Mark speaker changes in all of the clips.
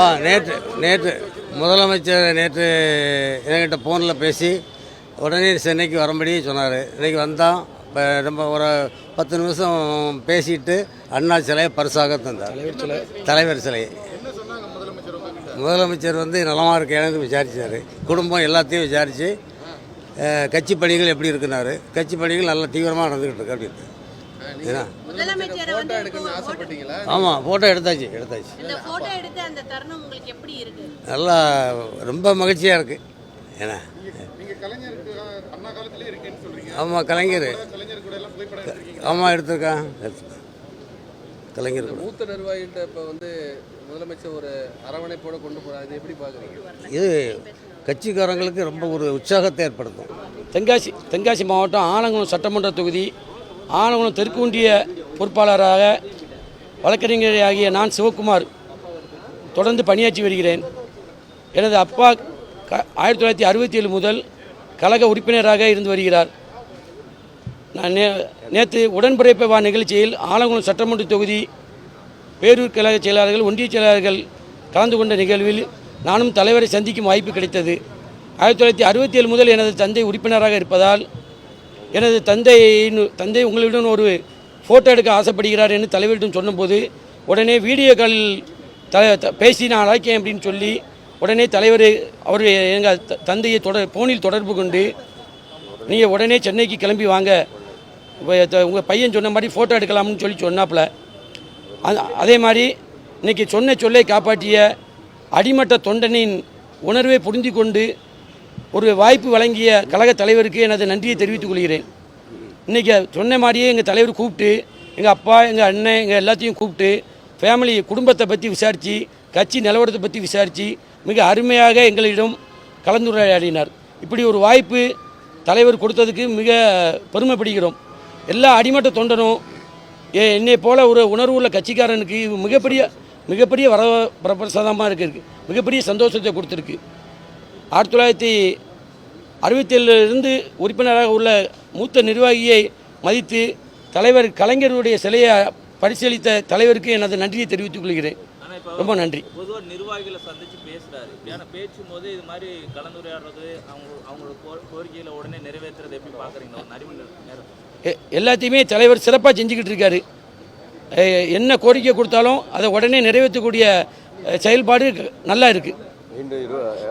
Speaker 1: ஆ நேற்று நேற்று முதலமைச்சர் நேற்று என்கிட்ட ஃபோனில் பேசி உடனே சென்னைக்கு வரும்படி சொன்னார். இன்றைக்கி வந்தான் இப்போ ரொம்ப ஒரு பத்து நிமிஷம் பேசிட்டு அண்ணா சிலையை பரிசாக தந்தார். தலைவர் சிலை. முதலமைச்சர் வந்து நலமாக இருக்கேன்னு விசாரித்தார் குடும்பம் எல்லாத்தையும் விசாரித்து கட்சி பணிகள் எப்படி இருக்குனாரு கட்சி பணிகள் நல்லா தீவிரமாக நடந்துக்கிட்டு இருக்கு அப்படின்னு ஏன்னா ஆமாம் ஃபோட்டோ எடுத்தாச்சு எடுத்தாச்சு.
Speaker 2: இந்த போட்டோ எடுத்த அந்த தருணம் உங்களுக்கு எப்படி இருக்கு?
Speaker 1: நல்லா ரொம்ப மகிழ்ச்சியாக இருக்குது ஏன்னா
Speaker 3: நீங்க கலைஞருக்கு அண்ணா காலத்திலே இருக்கேன்னு சொல்றீங்க.
Speaker 1: ஆமாம் கலைஞர். ஆமாம் எடுத்திருக்கான். கலைஞர்
Speaker 3: மூத்த நிர்வாகிகிட்ட இப்போ வந்து முதலமைச்சர் ஒரு அரவணைப்போட கொண்டு இது எப்படி பாக்குறீங்க?
Speaker 1: இது கட்சிக்காரங்களுக்கு ரொம்ப ஒரு உற்சாகத்தை ஏற்படுத்தும்.
Speaker 4: தென்காசி தென்காசி மாவட்டம் ஆலங்குளம் சட்டமன்ற தொகுதி ஆலங்குளம் தெற்கு ஒன்றிய பொறுப்பாளராக வழக்கறிஞராகிய நான் சிவகுமார் தொடர்ந்து பணியாற்றி வருகிறேன். எனது அப்பா க ஆயிரத்தி தொள்ளாயிரத்தி அறுபத்தி ஏழு முதல் கழக உறுப்பினராக இருந்து வருகிறார். நான் நே நேற்று உடன்பிறப்பை வா நிகழ்ச்சியில் ஆலங்குளம் சட்டமன்ற தொகுதி பேரூர் கழக செயலாளர்கள் ஒன்றிய செயலாளர்கள் கலந்து கொண்ட நிகழ்வில் நானும் தலைவரை சந்திக்கும் வாய்ப்பு கிடைத்தது. ஆயிரத்தி தொள்ளாயிரத்தி அறுபத்தி ஏழு முதல் எனது தந்தை உறுப்பினராக இருப்பதால் எனது தந்தையின் தந்தை உங்களிடம் ஒரு ஃபோட்டோ எடுக்க ஆசைப்படுகிறார் என்று தலைவரிடம் சொன்னபோது உடனே வீடியோ கால் த பேசி நான் அழைக்கேன் அப்படின்னு சொல்லி உடனே தலைவர் அவர் எங்கள் தந்தையை தொடர் ஃபோனில் தொடர்பு கொண்டு நீங்கள் உடனே சென்னைக்கு கிளம்பி வாங்க. உங்கள் பையன் சொன்ன மாதிரி ஃபோட்டோ எடுக்கலாம்னு சொல்லி சொன்னாப்புல. அது- அதே மாதிரி இன்றைக்கி சொன்ன சொல்லை காப்பாற்றிய அடிமட்ட தொண்டனின் உணர்வை புரிந்து கொண்டு ஒரு வாய்ப்பு வழங்கிய கழக தலைவருக்கு எனது நன்றியை தெரிவித்துக் கொள்கிறேன். இன்றைக்கி சொன்ன மாதிரியே எங்கள் தலைவர் கூப்பிட்டு எங்கள் அப்பா எங்கள் அண்ணன் எங்கள் எல்லாத்தையும் கூப்பிட்டு ஃபேமிலி குடும்பத்தை பற்றி விசாரித்து கட்சி நிலவரத்தை பற்றி விசாரித்து மிக அருமையாக எங்களிடம் கலந்துரையாடினார். இப்படி ஒரு வாய்ப்பு தலைவர் கொடுத்ததுக்கு மிக பெருமைப்படுகிறோம். எல்லா அடிமட்ட தொண்டனும் ஏ- என்னை போல ஒரு உணர்வுள்ள கட்சிக்காரனுக்கு இது மிகப்பெரிய மிகப்பெரிய வர பிரபிரசாதமாக இருக்கு. மிகப்பெரிய சந்தோஷத்தை கொடுத்துருக்கு. ஆயிரத்தி தொள்ளாயிரத்தி அறுபத்தேழுலேருந்து உறுப்பினராக உள்ள மூத்த நிர்வாகியை மதித்து தலைவர் கலைஞருடைய சிலையை பரிசீலித்த தலைவருக்கு எனது நன்றியை தெரிவித்துக் கொள்கிறேன். ரொம்ப நன்றி.
Speaker 5: பொதுவா நிர்வாகிகளை சந்திச்சு பேசுறாரு. ஏன்னா பேச்சும் போது இது மாதிரி கலந்துரையாடுறது அவங்க அவங்களோட கோ- கோரிக்கைகளை உடனே நிறைவேற்றுறது எப்படி பாக்குறீங்க ஒரு நரிமணி நேரத்தில்
Speaker 4: எ- எல்லாத்தையுமே தலைவர் சிறப்பாக செஞ்சுக்கிட்டு இருக்காரு. என்ன கோரிக்கை கொடுத்தாலும் அதை உடனே நிறைவேற்றக்கூடிய செயல்பாடு நல்லா இருக்குது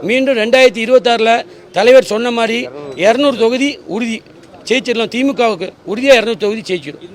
Speaker 4: மீண்டும் ரெண்டாயிரத்தி இருபத்தாறில் தலைவர் சொன்ன மாதிரி இரநூறு. தொகுதி உறுதி. ஜெயிச்சிடலாம். திமுகவுக்கு உறுதியாக இரநூறு தொகுதி ஜெயிச்சிடும்.